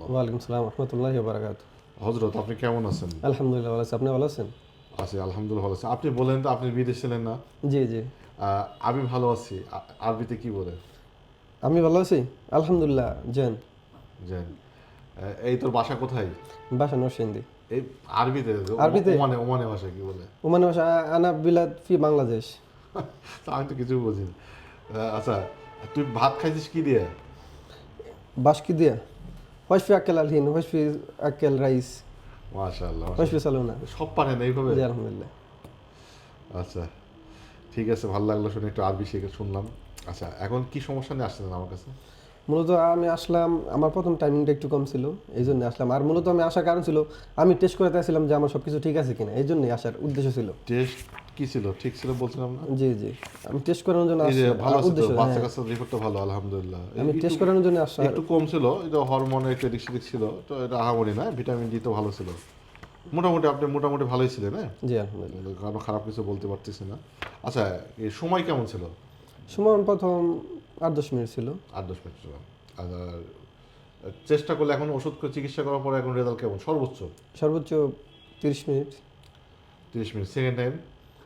রহমতুল্লাহ ওয়ালাইকুম সালাম রহমতুল্লাহ বারাকাত হজরত আপনি কেমন আছেন? আলহামদুলিল্লাহ ভালো আছি। আপনি ভালো আছেন? আছি আলহামদুলিল্লাহ ভালো আছি। আপনি বলেন তো আপনি বিদেশ ছিলেন না? জি জি। আমি ভালো আছি। আরবিতে কি বলে আমি ভালো আছি? আলহামদুলিল্লাহ জেন। জান। এই তোর বাসা কোথায়? বাসা নরসিংদী। এই আরবিতে আরবিতে? ওমানে ওমানে ভাষা কি বলে? ওমান বাসা আনা বিলাদ ফি বাংলাদেশ। তা আমি তো কিছু বুঝিনি। আচ্ছা তুই ভাত খাইছিস কি দিয়ে? বাস কি দিয়া? হোয়াইশ ফি আক্কেল আলহিন হোয়াইশ ফি আক্কেল রাইস মাশাআল্লাহ হোয়াইশ ফি সালুনা সব পারেন এইভাবে। জি আলহামদুলিল্লাহ। আচ্ছা ঠিক আছে ভালো লাগল শুনে একটু আরবি শিখে শুনলাম। আচ্ছা এখন কি সমস্যা নিয়ে আসছেন আমার কাছে? মূলত আমি আসলাম আমার প্রথম টাইমিংটা একটু কম ছিল এই জন্য আসলাম। আর মূলত আমি আসার কারণ ছিল আমি টেস্ট করে চাইছিলাম যে আমার সব কিছু ঠিক আছে কিনা এই জন্যই আসার উদ্দেশ্য ছিল। টেস্ট কি ছিল? ঠিক ছিল বলছিলাম না? জি জি। আমি টেস্ট করানোর জন্য আসছি। ভালো উদ্দেশ্য বাচ্চা হ্যাঁ। রিপোর্টটা ভালো আলহামদুলিল্লাহ। আমি টেস্ট করানোর জন্য আসছি। একটু কম ছিল এটা হরমোনের একটু এদিক সেদিক ছিল তো এটা আহামরি না ভিটামিন ডি তো ভালো ছিল। মোটামুটি আপনি মোটামুটি ভালোই ছিলেন হ্যাঁ? জি আলহামদুলিল্লাহ। কারও খারাপ কিছু বলতে পারতেছি না। আচ্ছা এই সময় কেমন ছিল? সুমন প্রথম আট দশ মিনিট ছিল। আট দশ মিনিট ছিল। আর চেষ্টা করলে এখন ওষুধ চিকিৎসা করার পরে এখন রেজাল্ট কেমন? সর্বোচ্চ? সর্বোচ্চ তিরিশ মিনিট। তিরিশ minute. Second time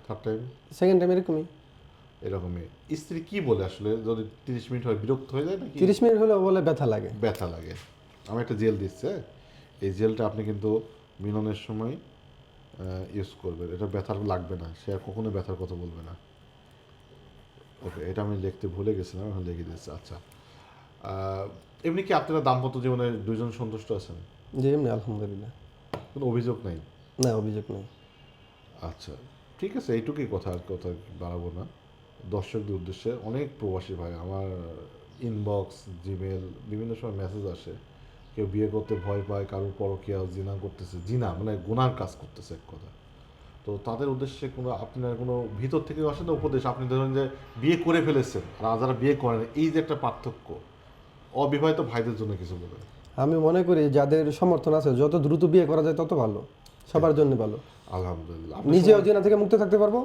third time second time এরকমই। এরকমই। স্ত্রী কি বলে আসলে? যদি তিরিশ মিনিট হয় বিরক্ত হয়ে যায় নাকি? তিরিশ মিনিট হলে বলে ব্যথা লাগে। ব্যথা লাগে। আমি একটা জেল দিচ্ছে এই জেলটা আপনি কিন্তু মিলনের সময় ইউজ করবেন। এটা ব্যথার লাগবে না। সে আর কখনো ব্যথার কথা বলবে না। ওকে এটা আমি লিখতে ভুলে গেছিলাম এখন লিখে দিচ্ছি। আচ্ছা। এমনি কি আপনারা দাম্পত্য জীবনে দুজন সন্তুষ্ট আছেন? জি এমনি আলহামদুলিল্লাহ। কোনো অভিযোগ নাই? না অভিযোগ নেই। আচ্ছা। ঠিক আছে, এইটুকুই কথা, আর কথা বাড়াবো না। দর্শকদের উদ্দেশ্যে অনেক প্রবাসী ভাই, আমার ইনবক্স জিমেল বিভিন্ন সময় মেসেজ আসে। কেউ বিয়ে করতে ভয় পায়, কারোর পরকিয়া জিনা করতেছে, জিনা মানে গুনার কাজ করতেছে এক কথা। তো তাদের উদ্দেশ্যে কোনো আপনার কোনো ভিতর থেকে আসে না উপদেশ? আপনি ধরেন যে বিয়ে করে ফেলেছেন, আর যারা বিয়ে করেন এই যে একটা পার্থক্য, অবিবাহিত ভাইদের জন্য কিছু বলেন আমি মনে করি যাদের সমর্থন আছে, যত দ্রুত বিয়ে করা যায়, তত ভালো। সবার জন্য ভালো। আলহামদুলিল্লাহ। আপনি নিজেও জেনা থেকে মুক্ত থাকতে পারব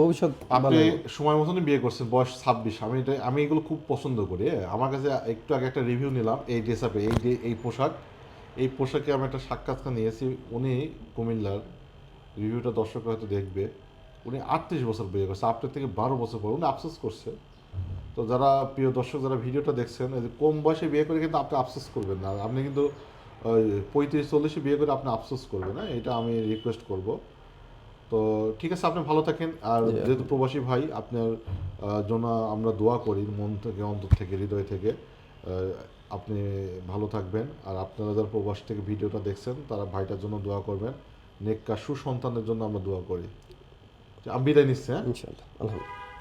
ভবিষ্যৎ আপনি সময় মতনই বিয়ে করছেন বয়স ছাব্বিশ। আমি এটা আমি এগুলো খুব পছন্দ করি হ্যাঁ। আমার কাছে একটু আগে একটা রিভিউ নিলাম এই ড্রেস আপে এই যে এই পোশাক। এই পোশাকে আমি একটা সাক্ষাৎকার নিয়েছি উনি কুমিল্লার রিভিউটা দর্শক হয়তো দেখবে। উনি আটত্রিশ বছর বিয়ে করছে আপনার থেকে বারো বছর পর উনি আফসোস করছে। তো যারা প্রিয় দর্শক যারা ভিডিওটা দেখছেন এই যে কম বয়সে বিয়ে করে কিন্তু আপনি আফসোস করবেন না। আপনি কিন্তু ওই পঁয়ত্রিশ চল্লিশে বিয়ে করে আপনি আফসোস করবেন না এটা আমি রিকোয়েস্ট করব। তো ঠিক আছে আপনি ভালো থাকেন। আর যেহেতু প্রবাসী ভাই আপনার জন্য আমরা দোয়া করি মন থেকে অন্তর থেকে হৃদয় থেকে আপনি ভালো থাকবেন। আর আপনারা যারা প্রবাস থেকে ভিডিওটা দেখছেন তারা ভাইটার জন্য দোয়া করবেন। নেককা সুসন্তানের জন্য আমরা দোয়া করি। আমি বিদায় নিচ্ছি হ্যাঁ? আলহামদুলিল্লাহ।